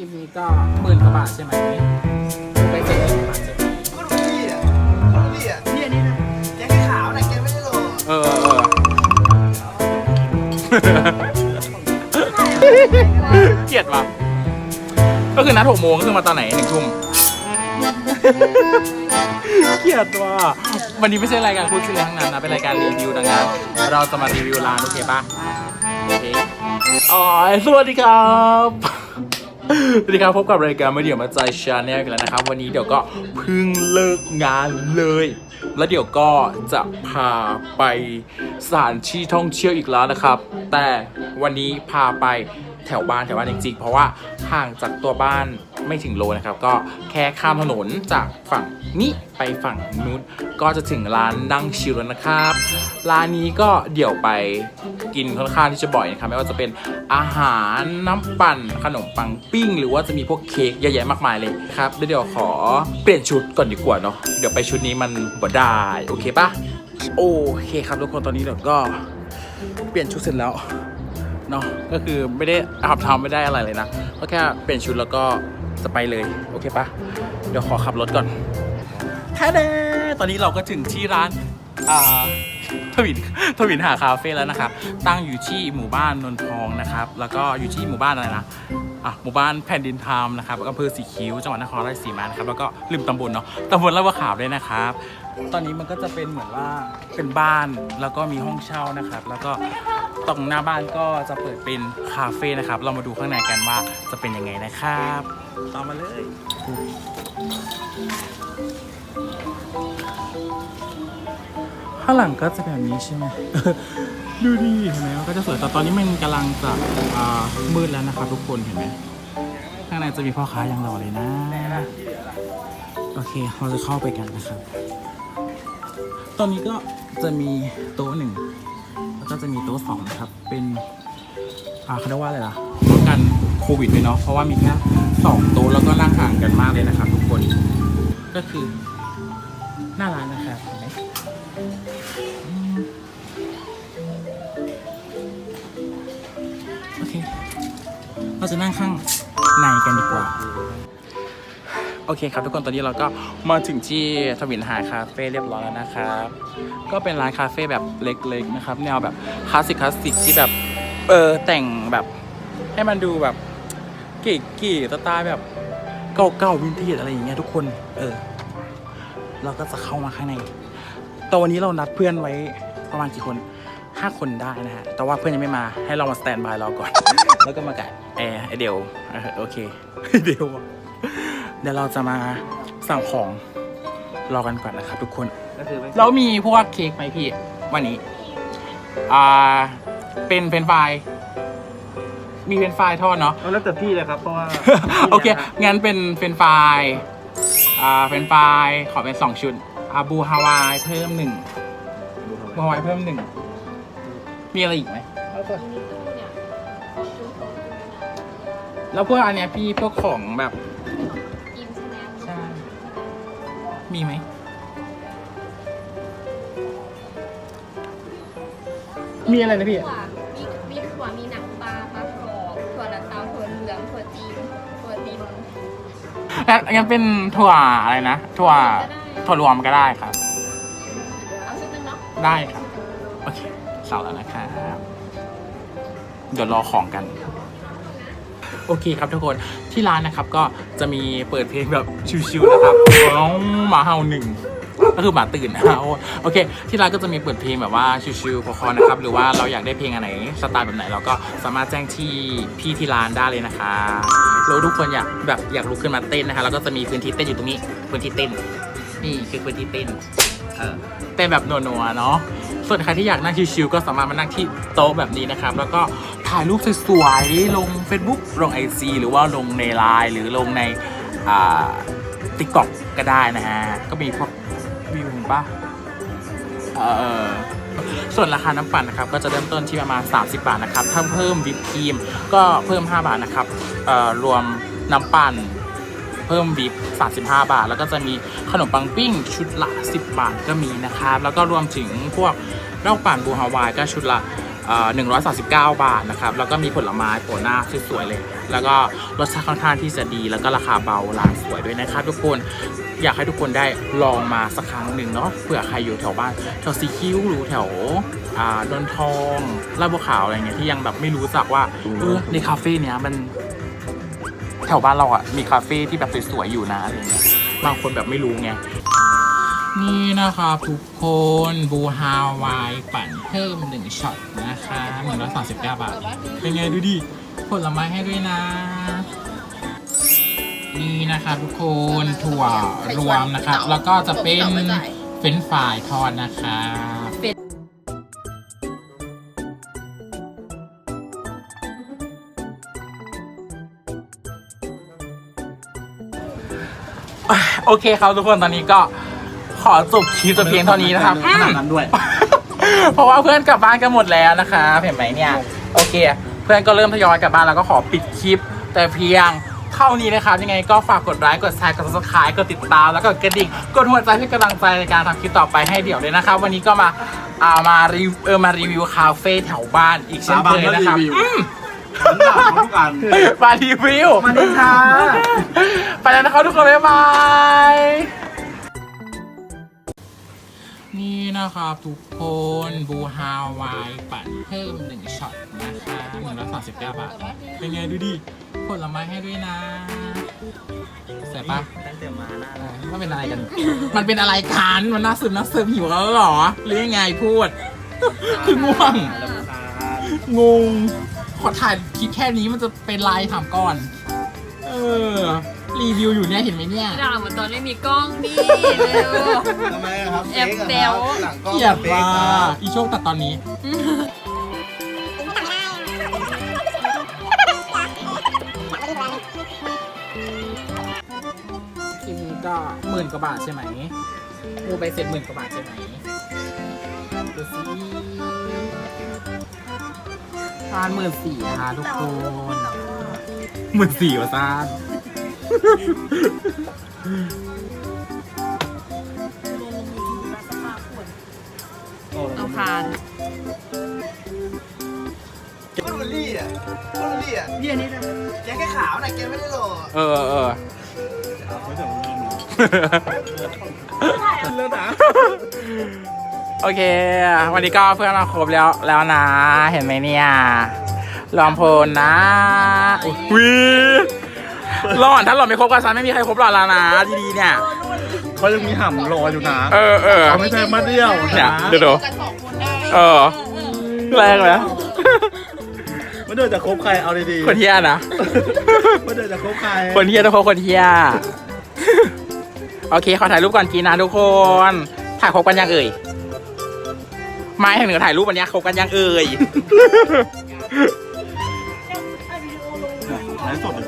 คลิปนี้ก็หมื่นกว่าบาทใช่ไหมไปเจ็ดหมื่นกว่าบาทใช่ไหมก็ดูดีอะก็ดูดีอะเนี่ยนี่นะแกงขาวนะแกไม่ได้หรอกเออเออเกลียดว่ะก็คือนัดหกโมงก็คือมาตอนไหนหนึ่งทุ่มเกลียดว่ะวันนี้ไม่ใช่รายการพูดคุยทั้งนั้นนะเป็นรายการรีวิวดังนั้นเราจะมารีวิวร้านโอเคปะโอเคอ๋อสวัสดีครับ สวัสดีครับพบกับรายการมาเดี๋ยวมาใจชาแนลกันแล้วนะครับ วันนี้เดี๋ยวก็เพิ่งเลิกงานเลย แล้วเดี๋ยวก็จะพาไปสถานที่ท่องเที่ยวอีกแล้วนะครับ แต่วันนี้พาไป แถวบ้านแถวบ้านจริงๆเพราะว่าห่างจากตัวบ้านไม่ถึงโลนะครับ ก็แค่ข้ามถนนจากฝั่งนี้ไปฝั่งนู้นก็จะถึงร้านนั่งชิลแล้วนะครับ ร้านนี้ก็เดี๋ยวไปกินค่อนข้างที่จะบ่อยนะครับไม่ว่าจะเป็นอาหารน้ำปั่นขนมปังปิ้ง หรือว่าจะมีพวกเค้กเยอะแยะมากมายเลยครับเดี๋ยวขอเปลี่ยนชุดก่อนดีกว่าเนาะเดี๋ยวไปชุดนี้มันบ่ได้โอเคปะโอเคครับทุกคนตอนนี้เราก็เปลี่ยนชุดเสร็จแล้ว เนาะก็คือไม่ได้อาบทำไม่ได้อะไรเลยนะก็แค่เปลี่ยนชุดแล้วก็จะไปเลยโอเคปะเดี๋ยวขอขับรถก่อนแท้เด้ตอนนี้เราก็ถึงที่ร้านอ่าทวินทวินหาคาเฟ่แล้วนะครับ ตั้งอยู่ที่หมู่บ้านนนทองนะครับ แล้วก็อยู่ที่หมู่บ้านอะไรนะอะหมู่บ้านแผ่นดินธรรมนะครับอำเภอสีคิ้วจังหวัดนครราชสีมานะครับ แล้วก็ลืมตำบลเนาะตำบลลาดบัวขาวด้วยนะครับ ตอนนี้มันก็จะเป็นเหมือนว่าเป็นบ้านแล้วก็มีห้องเช่านะครับ แล้วก็ ตรงหน้าบ้านก็จะเปิดเป็นคาเฟ่นะครับ เรามาดูข้างในกันว่าจะเป็นยังไงนะครับตามมาเลยข้างหลังก็จะแบบนี้ใช่ไหมดูดีเห็นไหมมันก็จะสวยแต่ตอนนี้มันกำลังจะมืดแล้วนะครับทุกคนเห็นไหมข้างในจะมีพ่อค้าอย่างหล่อเลยนะ โอเคเราจะเข้าไปกันนะครับ ตอนนี้ก็จะมีโต๊ะหนึ่ง ก็จะมีโต๊ะสองนะครับ เป็นอ่าเขาเรียกว่าอะไรล่ะป้องกันโควิดด้วยเนาะเพราะว่ามีแค่สองโต๊ะแล้วก็นั่งห่างกันมากเลยนะครับ ทุกคนก็คือหน้าร้านนะครับเห็นไหมโอเคเราจะนั่งข้างในกันดีกว่า โอเคครับทุกคนตอนนี้เราก็มาถึงที่ทวินหาคาเฟ่เรียบร้อยแล้วนะครับ ก็เป็นร้านคาเฟ่แบบเล็กๆนะครับแนวแบบคลาสสิกคลาสสิกที่แบบเออแต่งแบบให้มันดูแบบเก๋ๆสไตล์แบบเก่าๆวินเทจอะไรอย่างเงี้ยทุกคนเออเราก็จะเข้ามาข้างในแตอนวันนี้เรานัดเพื่อนไว้ประมาณกี่คนห้าคนได้นะฮะ แต่ว่าเพื่อนยังไม่มา ให้เรามาสแตนบายรอก่อน แล้วก็มากับแอร์ไอเดียวโอเค เดียว เดี๋ยวเราจะมาสั่งของรอกันก่อนนะครับทุกคน ก็คือไม่เรามีพวกเค้กไหมพี่ วันนี้ อ่า เป็นเฟรนช์ฟรายมีเฟรนช์ฟรายทอดเนาะ เอาแล้วแต่พี่เลยครับเพราะว่าโอเค งั้นเป็นเฟรนช์ฟรายอ่า เฟรนช์ฟรายขอเป็นสองชุดอาบูฮาวายเพิ่มหนึ่งบูฮาวายเพิ่มหนึ่ง มีอะไรอีกไหมแล้วพวกอันเนี้ยพี่พวกของแบบ มีไหม มีอะไรนะพี่ ถั่วมีมีถั่วมีหนังปลาปลากรอบถั่วลันเตาถั่วเหลืองถั่วจีนถั่วดินงั้นงั้นเป็นถั่วอะไรนะ ถั่วถั่วรวมก็ได้ครับ เอาชุดหนึงเนาะได้ครับ โอเคเสั่งแล้วนะครับ เดี๋ยวรอของกัน โอเคครับทุกคนที่ร้านนะครับก็จะมีเปิดเพลงแบบชิวๆนะครับน้องหมาเห่าหนึ่งก็คือหมาตื่นนะโอเค ที่ร้านก็จะมีเปิดเพลงแบบว่าชิวๆพอๆนะครับหรือว่าเราอยากได้เพลงอันไหนสไตล์แบบไหนเราก็สามารถแจ้งที่พี่ที่ร้านได้เลยนะคะแล้วทุกคนอยากแบบอยากลุกขึ้นมาเต้นนะคะแล้วก็จะมีพื้นที่เต้นอยู่ตรงนี้พื้นที่เต้นนี่คือพื้นที่เต้นเออเต้นแบบนัวๆเนาะส่วนใครที่อยากนั่งชิวๆก็สามารถมานั่งที่โต๊ะแบบนี้นะครับ แล้วก็ ถ่ายรูปสวยๆ ลง Facebook ลง IG หรือว่าลงในไลน์หรือลงในติ๊กต็อกก็ได้นะฮะ ก็มีพวกวิวป่ะเออส่วนราคาน้ำปั่นนะครับก็จะเริ่มต้นที่ประมาณ 30 บาทนะครับ ถ้าเพิ่มวิปครีมก็เพิ่ม 5 บาทนะครับรวมน้ำปั่นเพิ่มวิป35 บาท แล้วก็จะมีขนมปังปิ้งชุดละ 10 บาทก็มีนะครับ แล้วก็รวมถึงพวกเหล้าปั่นบูฮาวายก็ชุดละ 139 บาทนะครับ แล้วก็มีผลไม้โปะหน้าสวยๆเลย แล้วก็รสชาติค่อนข้างที่จะดี แล้วก็ราคาเบาร้านสวยด้วยนะครับทุกคนอยากให้ทุกคนได้ลองมาสักครั้งหนึ่งเนาะเผื่อใครอยู่แถวบ้านแถวสีคิ้วหรือแถวอ่าดอนทองลาดบัวขาวอะไรเงี้ยที่ยังแบบไม่รู้จักว่าเออในคาเฟ่เนี้ยมัน แถวบ้านเราอะมีคาเฟ่ที่แบบสวยๆอยู่นะอะไรเงี้ยบางคนแบบไม่รู้ไง นี่นะครับทุกคนบูฮาวายปั่นเพิ่มหนึ่งช็อตนะคะหนึ่งร้อยสามสิบเก้าบาท เป็นไงดูดิผลไม้ให้ด้วยนะ นี่นะครับทุกคนถั่วรวมนะครับ แล้วก็จะเป็นเฟรนช์ฟรายทอดนะครับโอเคครับทุกคนตอนนี้ก็ อจบคลิปแต่เพียงเท่านี้นะครับขนาดนั้นด้วย เพราะว่าเพื่อนกลับบ้านกันหมดแล้วนะคะเห็นไหมเนี่ยโอเค เพื่อนก็เริ่มทยอยกลับบ้านแล้วก็ขอปิดคลิป แต่เพียงเท่านี้นะครับยังไงก็ฝากกดไลค์กดแชร์กด subscribe กดติดตามแล้วก็กดกระดิ่งกดหัวใจเพื่อกำลังใจในการทำคลิปต่อไปให้เดี๋ยวเลยนะครับ วันนี้ก็มาเอามารีวิวเออมารีวิวคาเฟ่แถวบ้านอีกเช่นเคยนะครับสาบานว่ารีวิวมฉันด่าเขาทุกอัน มารีวิว มาดิชาไปแล้วนะครับทุกคนบ๊ายบาย นี่นะครับทุกคนบูฮาวายปั่นเพิ่มหนึ่งช็อตนะคะหนึ่งร้อยสามสิบเก้าบาท เป็นไงดูดิผลไม้ให้ด้วยนะเสร็จปะตั้งแต่มาหน้าเออมันเป็นอะไรกัน มันเป็นอะไรกันมันน่าซึมน่าซึมหิวแล้วเหรอหรือยังไงพูด คือง่วงงงขอถ่ายคลิปแค่นี้มันจะเป็นไลน์ถามก่อน เออ รีวิวอยู่เนี่ยเห็นไหมเนี่ย ด่าเหมือนตอนไม่มีกล้องดิเร็ว ทำไมอะครับแอบแบวหลังกล้องเกลียดเฟว่กครับอีโชคตัดตอนนี้ทีนี้ก็หมื่นกว่าบาทใช่ไหมกูไปเสร็จหมื่นกว่าบาทใช่ไหมดูสิทานหมื่นสี่นะคะทุกคนหมื่นสี่วะซ่าน เอาคานก็ดูลี่อะก็ดูลี่อะเบี้ยนี่นะแกแค่ขาวน่ะแกไม่ได้หล่อเออเออเลิศนะโอเค วันนี้ก็เพื่อนเราครบแล้วแล้วนะ เห็นไหมเนี่ย ลองโพลนะอุ้ย หล่อนถ้าหล่อนไม่คบกับฉันไม่มีใครคบหล่อนแล้วนะดีๆเนี่ย เขายังมีห่ำรออยู่นะเออเออ เขาไม่ใช่มาเดียวเนี่ยนะเดี๋ยวดูเออ แรงไหมไม่เดินจะคบใครเอาดีๆคนเที่ยนะ ไม่เดินจะคบใครคนเที่ยต้องคบคนเที่ยโอเคขอถ่ายรูปก่อนกินนะทุกคน ถ่ายคบกันยังเอ่ยไม่ให้หนูถ่ายรูปวันเนี้ยคบกันยังเอ่ย ไลฟ์สดอีกไหม